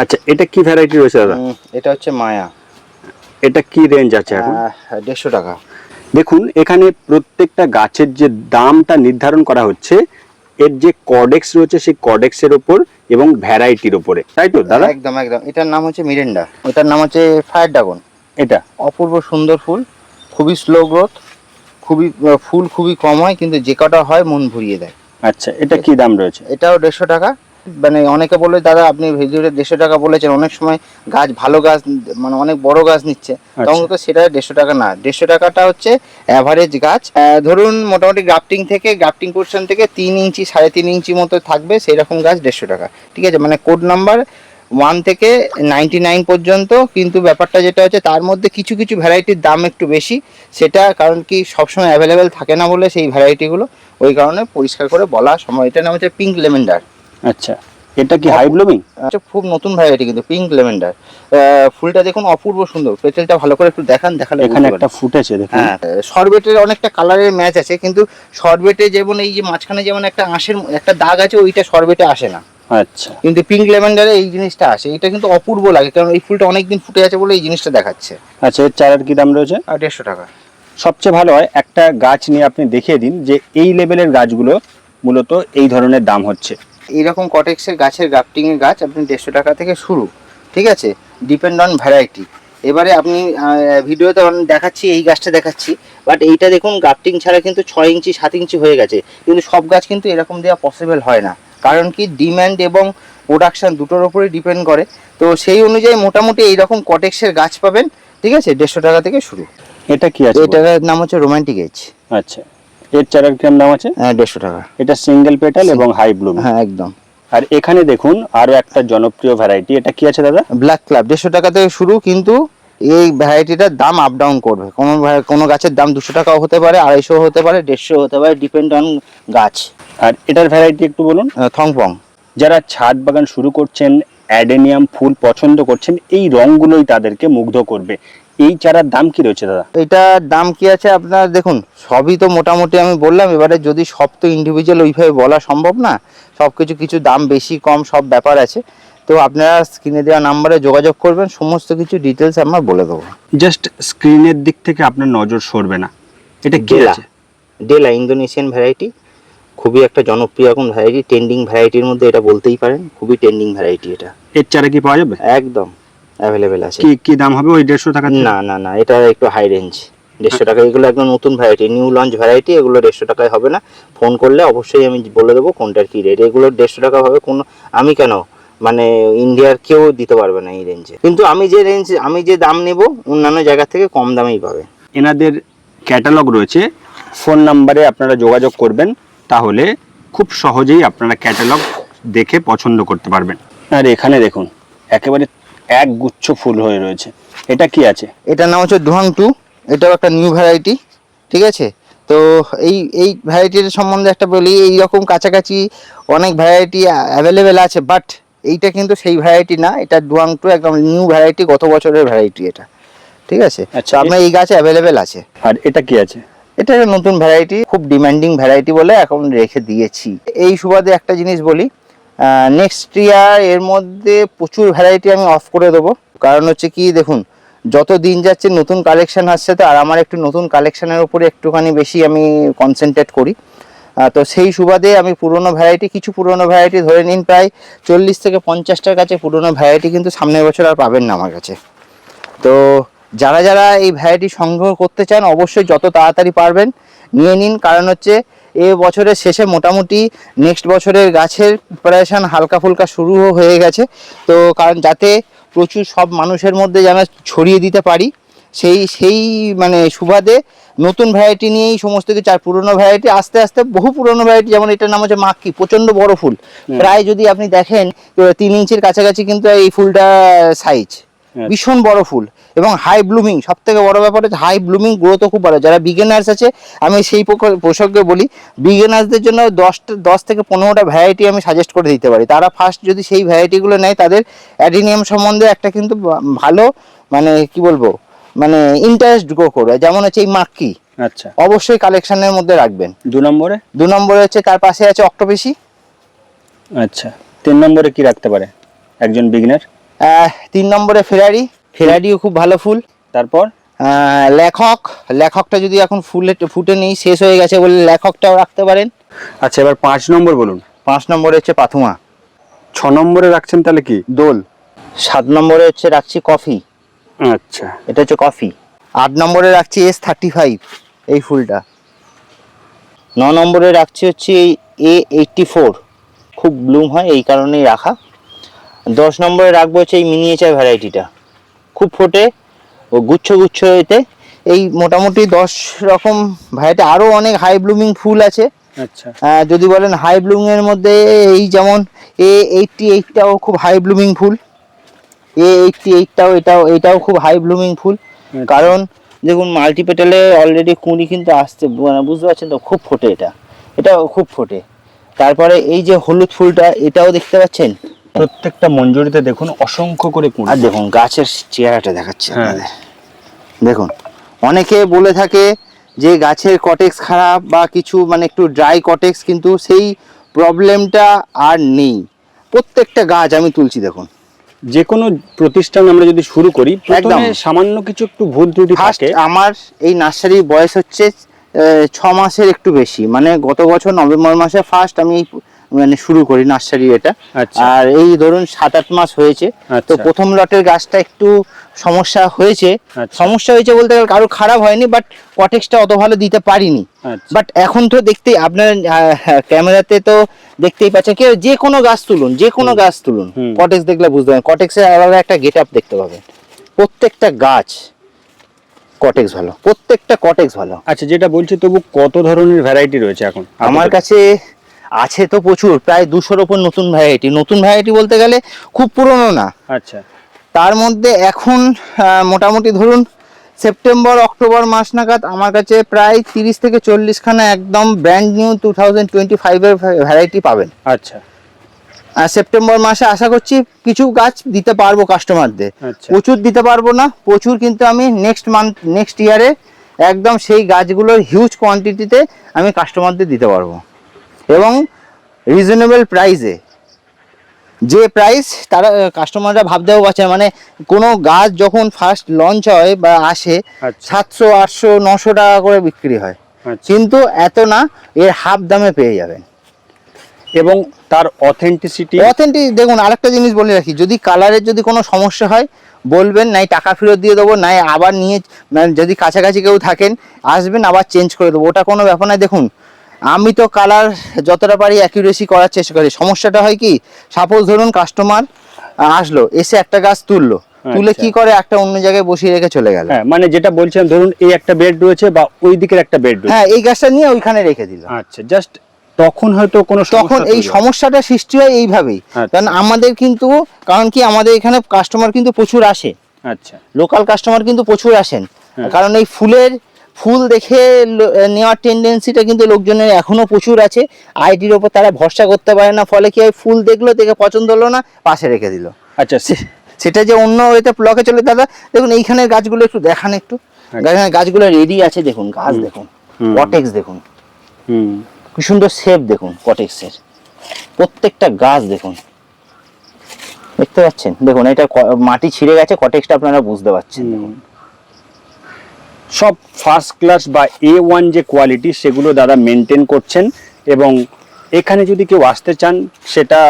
আচ্ছা এটা কি ভ্যারাইটি রয়েছে দাদা? এটা হচ্ছে মায়া। এটা কি রেঞ্জ আছে এখন? দেড়শো টাকা। দেখুন এখানে প্রত্যেকটা গাছের যে দামটা নির্ধারণ করা হচ্ছে এর যে কডেক্স রয়েছে সেই কডেক্সের ওপর এবং ভ্যারাইটির ওপরে। তাই তো দাদা? একদম একদম। এটার নাম হচ্ছে মিরেন্ডা। এটার নাম হচ্ছে ফায়ার ড্রাগন। এটা? অপূর্ব সুন্দর ফুল খুবই স্লো গ্রোথ খুবই ফুল খুবই কম হয় কিন্তু যে কটা হয় মন ভরিয়ে দেয়। আচ্ছা এটা কি দাম রয়েছে? এটাও দেড়শো টাকা। মানে অনেকে বলে দাদা আপনি ভিডিওতে দেড়শো টাকা বলেছেন। অনেক সময় গাছ ভালো গাছ মানে অনেক বড় গাছ নিচ্ছে। তখন তো সেটা দেড়শো টাকা না। দেড়শো টাকাটা হচ্ছে অ্যাভারেজ গাছ। ধরুন মোটামুটি গ্রাফটিং থেকে গ্রাফটিং পোর্শন থেকে তিন ইঞ্চি সাড়ে তিন ইঞ্চি মতো থাকবে সেই রকম গাছ দেড়শো টাকা। ঠিক আছে? মানে কোড নাম্বার ওয়ান থেকে নাইনটি নাইন পর্যন্ত কিন্তু ব্যাপারটা যেটা হচ্ছে তার মধ্যে কিছু কিছু ভ্যারাইটির দাম একটু বেশি। সেটা কারণ কি সবসময় অ্যাভেলেবেল থাকে না বলে সেই ভ্যারাইটিগুলো ওই কারণে পরিষ্কার করে বলা সময় এটার নাম হচ্ছে পিঙ্ক লেমেন্ডার আচ্ছা এটা কি হাই ব্লুমিং আচ্ছা খুব নতুন ভ্যারাইটি কিন্তু পিঙ্ক লেমেন্ডার ফুলটা দেখুন অপূর্ব সুন্দর। পেটেলটা ভালো করে একটু দেখান দেখালে এখানে একটা ফুটেছে দেখুন। হ্যাঁ সরবেটের অনেকটা কালারের ম্যাচ আছে কিন্তু সরবেটে যেমন এই যে মাঝখানে যেমন একটা আঁশের একটা দাগ আছে ওইটা সরবেটে আসে না। আচ্ছা। কিন্তু পিঙ্ক লেভেন্ডারে এই জিনিসটা আসে এটা কিন্তু অপূর্ব লাগে কারণ এই ফুলটা অনেকদিন ফুটে আছে বলে এই জিনিসটা দেখাচ্ছে। আচ্ছা এর চারার কি দাম রয়েছে? দেড়শো টাকা। সবচেয়ে ভালো হয় একটা গাছ নিয়ে আপনি দেখিয়ে দিন যে এই লেভেলের গাছগুলো মূলত এই ধরনের দাম হচ্ছে। এইরকম কটেক্সের গাছের গ্রাফটিংয়ের গাছ আপনি দেড়শো টাকা থেকে শুরু ঠিক আছে? ডিপেন্ড অন ভ্যারাইটি এবারে আপনি ভিডিওতে দেখাচ্ছি এই গাছটা দেখাচ্ছি বাট এইটা দেখুন গ্রাফটিং ছাড়া কিন্তু ছয় ইঞ্চি সাত ইঞ্চি হয়ে গেছে। কিন্তু সব গাছ কিন্তু এরকম দেওয়া পসিবল হয় না। কারণ কি ডিম্যান্ড এবং প্রোডাকশান দুটোর উপরে ডিপেন্ড করে। তো সেই অনুযায়ী মোটামুটি এইরকম কটেক্সের গাছ পাবেন ঠিক আছে? দেড়শো টাকা থেকে শুরু। এটা কি আছে এটার নাম হচ্ছে রোমান্টিক এজ আচ্ছা। এর চারার কিরম দাম আছে? হ্যাঁ দেড়শো টাকা। এটা সিঙ্গেল পেটাল এবং হাই ব্লুম হ্যাঁ একদম। আর এখানে দেখুন আরও একটা জনপ্রিয় ভ্যারাইটি এটা কি আছে দাদা? ব্ল্যাক ক্লাব দেড়শো টাকা থেকে শুরু কিন্তু এই ভ্যারাইটিটার দাম আপ ডাউন করবে। কোনো কোনো গাছের দাম দুশো টাকাও হতে পারে আড়াইশো হতে পারে দেড়শো হতে পারে ডিপেন্ড অন গাছ। আর এটার ভ্যারাইটি একটু বলুন। থংপং যারা ছাদ বাগান শুরু করছেন অ্যাডেনিয়াম ফুল পছন্দ করছেন এই রংগুলোই তাদেরকে মুগ্ধ করবে। এই চারার দাম কি রয়েছে দাদা? এটার দাম কি আছে আপনার দেখুন সবই তো মোটামুটি আমি বললাম এবারে যদি সব তো ইন্ডিভিজুয়াল ওইভাবে বলা সম্ভব না সব কিছু কিছু দাম বেশি কম সব ব্যাপার আছে। তো আপনারা স্ক্রিনে দেওয়া নাম্বারে যোগাযোগ করবেন সমস্ত কিছু ডিটেলস আমরা বলে দেবো। জাস্ট স্ক্রিনের দিক থেকে আপনার নজর সরবে না। এটা ডেলা ডেলা ইন্দোনেশিয়ান ভ্যারাইটি খুবই একটা জনপ্রিয় এখন ভ্যারাইটি ট্রেন্ডিং ভ্যারাইটির মধ্যে এটা বলতেই পারেন খুবই ট্রেন্ডিং ভ্যারাইটি এটা। এর চারা কি পাওয়া যাবে? একদম। অ্যাভেলেবেল আছে। কি কি দাম হবে ওই দেড়শো টাকা না না না এটা একটু হাই রেঞ্জ দেড়শো টাকা এগুলো একদম নতুন ভ্যারাইটি নিউ লঞ্চ ভ্যারাইটি এগুলো দেড়শো টাকায় হবে না। ফোন করলে অবশ্যই আমি বলে দেবো কোনটার কি রেট এগুলো দেড়শো টাকা হবে কোনো আমি কেন? মানে ইন্ডিয়ার কেউ দিতে পারবে না এই রেঞ্জে কিন্তু আমি যে রেঞ্জ আমি যে দাম নেব অন্যান্য জায়গা থেকে কম দামেই পাবে। এনাদের ক্যাটালগ রয়েছে। ফোন নাম্বারে আপনারা যোগাযোগ করবেন তাহলে খুব সহজেই আপনারা ক্যাটালগ দেখে পছন্দ করতে পারবেন। আর এখানে দেখুন একেবারে এক গুচ্ছ ফুল হয়ে রয়েছে। এটা কি আছে? এটার নাম হচ্ছে ডুহাং টু। এটাও একটা নিউ ভ্যারাইটি ঠিক আছে? তো এই এই ভ্যারাইটির সম্বন্ধে একটা বলি এই রকম কাছাকাছি অনেক ভ্যারাইটি অ্যাভেলেবেল আছে বাট এইটা কিন্তু সেই ভ্যারাইটি না এটা ডুয়াং টু একদম নিউ ভ্যারাইটি গত বছরের ভ্যারাইটি এটা ঠিক আছে? আচ্ছা, আপনার এই গাছ অ্যাভেলেবেল আছে। আর এটা কি আছে? এটা নতুন ভ্যারাইটি খুব ডিমান্ডিং ভ্যারাইটি বলে এখন রেখে দিয়েছি। এই সুবাদে একটা জিনিস বলি নেক্সট ইয়ার এর মধ্যে প্রচুর ভ্যারাইটি আমি অফ করে দেবো। কারণ হচ্ছে কি, দেখুন, যত দিন যাচ্ছে নতুন কালেকশান আসছে তো, আর আমার একটু নতুন কালেকশানের উপরে একটুখানি বেশি আমি কনসেন্ট্রেট করি। তো সেই সুবাদে আমি পুরনো ভ্যারাইটি কিছু পুরনো ভ্যারাইটি ধরে নিন প্রায় চল্লিশ থেকে পঞ্চাশটার কাছে পুরনো ভ্যারাইটি কিন্তু সামনের বছর আর পাবেন না আমার কাছে। তো যারা যারা এই ভ্যারাইটি সংগ্রহ করতে চান, অবশ্যই যত তাড়াতাড়ি পারবেন, নিয়ে নিন। কারণ হচ্ছে এ বছরের শেষে মোটামুটি নেক্সট বছরের গাছের প্রিপারেশন হালকা ফুলকা শুরু হয়ে গেছে। তো কারণ যাতে প্রচুর সব মানুষের মধ্যে যেন ছড়িয়ে দিতে পারি সেই সেই মানে সুবাদে নতুন ভ্যারাইটি নিয়েই সমস্ত কিছু আর পুরনো ভ্যারাইটি আস্তে আস্তে বহু পুরনো ভ্যারাইটি যেমন এটার নাম হচ্ছে মাক্কি প্রচণ্ড বড় ফুল। প্রায় যদি আপনি দেখেন তিন ইঞ্চির কাছাকাছি কিন্তু এই ফুলটা সাইজ ভীষণ বড় ফুল এবং হাই ব্লুমিং সব থেকে বড় ব্যাপার হচ্ছে হাই ব্লুমিং গ্রোথও খুব ভালো। যারা বিগেনার্স আছে আমি সেই প্রসঙ্গে বলি বিগিনার্সদের জন্য দশটা দশ থেকে পনেরোটা ভ্যারাইটি আমি সাজেস্ট করে দিতে পারি। তারা ফার্স্ট যদি সেই ভ্যারাইটিগুলো নেয় তাদের অ্যাডিনিয়াম সম্বন্ধে একটা কিন্তু ভালো মানে কি বলব মানে ইন্টারেস্ট গ্রো করবে। যেমন হচ্ছে এই মাক্কি। আচ্ছা। অবশ্যই কালেকশনের মধ্যে রাখবেন। দু নম্বরে? দু নম্বরে হচ্ছে তার পাশে আছে অক্টোপেশি আচ্ছা। তিন নম্বরে কি রাখতে পারে একজন বিগিনার তিন নম্বরে ফেরারি ফেরারিও খুব ভালো ফুল। তারপর? লেখক। লেখকটা যদি এখন ফুলে ফুটে নেই শেষ হয়ে গেছে বলে লেখকটাও রাখতে পারেন। আচ্ছা এবার পাঁচ নম্বর বলুন। পাঁচ নম্বরে হচ্ছে পাথুমা। ছ নম্বরে রাখছেন তাহলে কি? দোল। সাত নম্বরে হচ্ছে রাখছি কফি। আচ্ছা। এটা হচ্ছে কফি। আট নম্বরে রাখছি এস থার্টি ফাইভ এই ফুলটা। ন নম্বরে রাখছি হচ্ছে এই এ এইটটি ফোর খুব ব্লুম হয় এই কারণেই রাখা। দশ নম্বরে রাখব হচ্ছে এই মিনিয়েচার ভ্যারাইটিটা খুব ফোটে ও গুচ্ছ গুচ্ছ এতে। এই মোটামুটি দশ রকম ভ্যারাইটি আরও অনেক হাই ব্লুমিং ফুল আছে। আচ্ছা। যদি বলেন হাই ব্লুমিং এর মধ্যে এই যেমন এ এইটটি এইটটাও খুব হাই ব্লুমিং ফুল। এ এইটটি এইটটাও এটাও এটাও খুব হাই ব্লুমিং ফুল। কারণ দেখুন মাল্টিপেটালে অলরেডি কুঁড়ি কিন্তু আসছে মানে বুঝতে পারছেন তো খুব ফোটে এটা। এটাও খুব ফোটে। তারপরে এই যে হলুদ ফুলটা এটাও দেখতে পাচ্ছেন? প্রত্যেকটা মঞ্জুরিতে দেখুন অসংখ্য করে কুঁড়ি। আর দেখুন গাছের চেহারাটা দেখাচ্ছে হ্যাঁ। আপনাদের। দেখুন অনেকে বলে থাকে যে গাছের কটেক্স খারাপ বা কিছু মানে একটু ড্রাই কটেক্স কিন্তু সেই প্রবলেমটা আর নেই। প্রত্যেকটা গাছ আমি তুলছি দেখুন। যে কোনো প্রতিষ্ঠান আমরা যদি শুরু করি একদম। সামান্য কিছু একটু ভুল ত্রুটি থাকে। আমার এই নার্সারির বয়স হচ্ছে ছ মাসের একটু বেশি। মানে গত বছর নভেম্বর মাসে ফার্স্ট আমি এই মানে শুরু করি নার্সারি এটা। আচ্ছা। আর এই ধরুন সাত আট মাস হয়েছে তো আচ্ছা। প্রথম লটের গাছটা একটু সমস্যা হয়েছে। আচ্ছা। সমস্যা হয়েছে বলতে গেলে কারও খারাপ হয়নি বাট কটেক্সটা অত ভালো দিতে পারিনি। বাট এখন তো দেখতেই আপনার হ্যাঁ, ক্যামেরাতে তো দেখতেই পাচ্ছেন কেউ যে কোনো গাছ তুলুন যে কোনো গাছ তুলুন কটেক্স দেখলে বুঝতে পারবেন। কটেক্সের আলাদা একটা গেট আপ দেখতে পাবেন। প্রত্যেকটা গাছ কটেক্স ভালো প্রত্যেকটা কটেক্স ভালো। আচ্ছা যেটা বলছি তবু কত ধরনের ভ্যারাইটি রয়েছে এখন? আমার কাছে আছে তো প্রচুর প্রায় দুশোর ওপর নতুন ভ্যারাইটি নতুন ভ্যারাইটি বলতে গেলে খুব পুরনো না। আচ্ছা। তার মধ্যে এখন মোটামুটি ধরুন সেপ্টেম্বর অক্টোবর মাস নাগাদ আমার কাছে প্রায় তিরিশ থেকে চল্লিশ খানা একদম brand new two thousand twenty ফাইভের ভ্যারাইটি পাবেন। আচ্ছা। আর সেপ্টেম্বর মাসে আশা করছি কিছু গাছ দিতে পারব কাস্টমারদের আচ্ছা। প্রচুর দিতে পারব না প্রচুর কিন্তু আমি নেক্সট মান্থ নেক্সট ইয়ারে একদম সেই গাছগুলোর হিউজ কোয়ান্টিটিতে আমি কাস্টমারদের দিতে পারব। এবং রিজনেবল প্রাইসে যে প্রাইস তারা কাস্টমাররা ভাবতেও পারছে মানে কোনো গাছ যখন ফার্স্ট লঞ্চ হয় বা আসে আচ্ছা। সাতশো আটশো নশো টাকা করে বিক্রি হয়। আচ্ছা। কিন্তু এত না এর হাফ দামে পেয়ে যাবেন। এবং তার অথেন্টিসিটি অথেন্টিক দেখুন আরেকটা জিনিস বলে রাখি যদি কালারের যদি কোনো সমস্যা হয় বলবেন নাই টাকা ফেরত দিয়ে দেবো নাই আবার নিয়ে মানে যদি কাছাকাছি কেউ থাকেন আসবেন আবার চেঞ্জ করে দেবো। ওটা কোনো ব্যাপার নয়। দেখুন আমি তো কালার যতটা পারি অ্যাকিউরেসি করার চেষ্টা করি। সমস্যাটা হয় কি সাপোজ ধরুন কাস্টমার আসলো এসে একটা গাছ তুললো তুলে আচ্ছা। কি করে একটা অন্য জায়গায় বসিয়ে রেখে চলে গেল? হ্যাঁ মানে যেটা বলছিলাম ধরুন এই একটা বেড রয়েছে বা ওই দিকের একটা বেড হ্যাঁ এই গাছটা নিয়ে ওইখানে রেখে দিল। আচ্ছা জাস্ট তখন হয়তো কোনো তখন এই সমস্যাটা সৃষ্টি হয় এইভাবেই। আচ্ছা। কারণ আমাদের কিন্তু কারণ কি আমাদের এখানে কাস্টমার কিন্তু প্রচুর আসে। আচ্ছা। লোকাল কাস্টমার কিন্তু প্রচুর আসেন। হ্যাঁ। কারণ এই ফুলের ফুল দেখে নেওয়ার টেন্ডেন্সিটা কিন্তু লোকজনের এখনও প্রচুর আছে। আইডির ওপর তারা ভরসা করতে পারে না ফলে কি হয় ফুল দেখল দেখে পছন্দ হলো না পাশে রেখে দিল। আচ্ছা সেটা যে অন্য এতে ব্লকে চলে দাদা দেখুন এইখানের গাছগুলো একটু দেখান একটু। গাছগুলো রেডি আছে দেখুন গাছ দেখুন কটেক্স দেখুন। কি সুন্দর শেপ দেখুন কটেক্সের প্রত্যেকটা গাছ দেখুন। দেখতে পাচ্ছেন? দেখুন এটা মাটি ছিঁড়ে গেছে কটেক্সটা আপনারা বুঝতে পারছেন হুম। সব ফার্স্ট ক্লাস বা এ ওয়ান যে কোয়ালিটি সেগুলো দাদা মেনটেন করছেন এবং এখানে যদি কেউ আসতে চান সেটা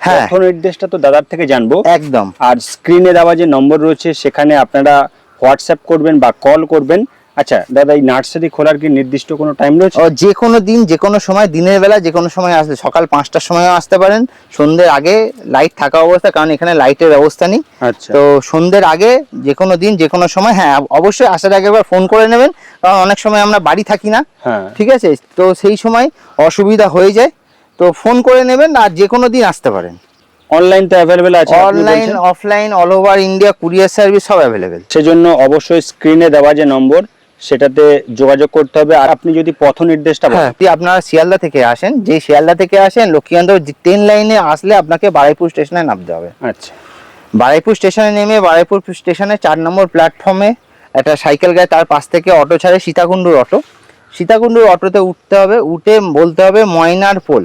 হ্যাঁ। নির্দেশটা তো দাদার থেকে জানব। একদম। আর স্ক্রিনে দেওয়া যে নম্বর রয়েছে সেখানে আপনারা হোয়াটসঅ্যাপ করবেন বা কল করবেন। আচ্ছা দাদা এই নার্সারি খোলার কি নির্দিষ্ট কোনো টাইম রয়েছে? ও যে কোনো দিন যে কোনো সময় দিনের বেলা যে কোনো সময় আসলে সকাল পাঁচটার সময়ও আসতে পারেন। সন্ধ্যের আগে লাইট থাকা অবস্থা কারণ এখানে লাইটের ব্যবস্থা নেই। আচ্ছা। তো সন্ধ্যের আগে যে কোনো দিন যে কোনো সময় হ্যাঁ অবশ্যই আসার আগে একবার ফোন করে নেবেন। কারণ অনেক সময় আমরা বাড়ি থাকি না। হ্যাঁ। ঠিক আছে? তো সেই সময় অসুবিধা হয়ে যায়। তো ফোন করে নেবেন আর যে কোনো দিন আসতে পারেন। অনলাইন তো অ্যাভেলেবেল আছে online offline all over India courier service সব অ্যাভেলেবেল সেজন্য অবশ্যই স্ক্রিনে দেওয়া যে নম্বর সেটাতে যোগাযোগ করতে হবে। আর আপনি যদি পথ নির্দেশটা হ্যাঁ আপনারা শিয়ালদা থেকে আসেন। যে শিয়ালদা থেকে আসেন লক্ষ্মীকান্ত ট্রেন লাইনে আসলে আপনাকে বারাইপুর স্টেশনে নামতে হবে। আচ্ছা। বারাইপুর স্টেশনে নেমে বারাইপুর স্টেশনে চার নম্বর প্ল্যাটফর্মে একটা সাইকেল গায়ে তার পাশ থেকে অটো ছাড়ে সীতাকুণ্ডুর অটো। সীতাকুণ্ডুর অটোতে উঠতে হবে উঠে বলতে হবে ময়নার পোল।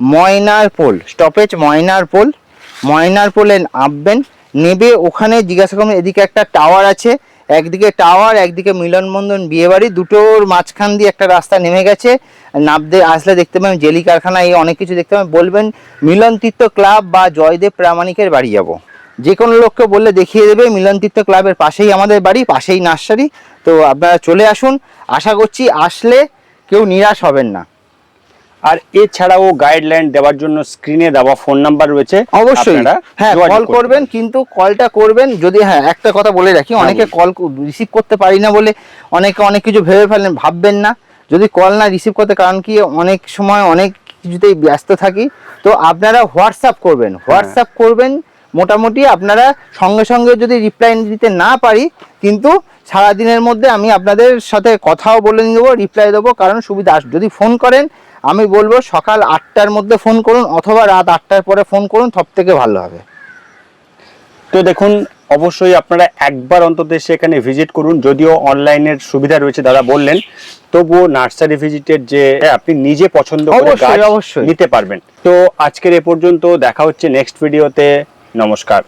ময়নার পোল স্টপেজ ময়নার পোল। ময়নার পোলে নামবেন নেবে ওখানে জিজ্ঞাসা করবেন এদিকে একটা টাওয়ার আছে একদিকে টাওয়ার, একদিকে মিলনবন্ধন বিয়েবাড়ি, দুটোর মাঝখান দিয়ে একটা রাস্তা নেমে গেছে। নাবদে আসলে দেখতে পাবেন, জেলি কারখানা এই অনেক কিছু দেখতে পাবেন। বলবেন মিলন তীর্থ ক্লাব বা জয়দেব প্রামাণিকের বাড়ি যাব। যে কোনো লোককে বললে দেখিয়ে দেবে মিলন তীর্থ ক্লাবের পাশেই আমাদের বাড়ি, পাশেই নার্সারি। তো আপনারা চলে আসুন। আশা করছি, আসলে কেউ নিরাশ হবেন না। আর এছাড়াও গাইডলাইন দেওয়ার জন্য স্ক্রিনে দেওয়া ফোন নাম্বার রয়েছে। অবশ্যই। হ্যাঁ কল করবেন। কিন্তু কলটা করবেন যদি হ্যাঁ একটা কথা বলে রাখি অনেকে কল রিসিভ করতে পারি না বলে অনেকে অনেক কিছু ভেবে ফেলেন ভাববেন না। যদি কল না রিসিভ করতে কারণ কি অনেক সময় অনেক কিছুতেই ব্যস্ত থাকি। তো আপনারা হোয়াটসঅ্যাপ করবেন হোয়াটসঅ্যাপ করবেন মোটামুটি আপনারা সঙ্গে সঙ্গে যদি রিপ্লাই দিতে না পারি কিন্তু সারাদিনের মধ্যে আমি আপনাদের সাথে কথাও বলে নেব রিপ্লাই দেবো কারণ সুবিধা যদি ফোন করেন আমি বলব সকাল আটটার মধ্যে ফোন করুন অথবা রাত আটটার পরে ফোন করুন সব থেকে ভালো হবে। তো দেখুন অবশ্যই আপনারা একবার অন্তত সেখানে ভিজিট করুন যদিও অনলাইনের সুবিধা রয়েছে দাদা বললেন তবুও নার্সারি ভিজিটের যে আপনি নিজে পছন্দ করে গাছ। নিতে পারবেন। তো আজকের এ পর্যন্ত দেখা হচ্ছে নেক্সট ভিডিওতে নমস্কার।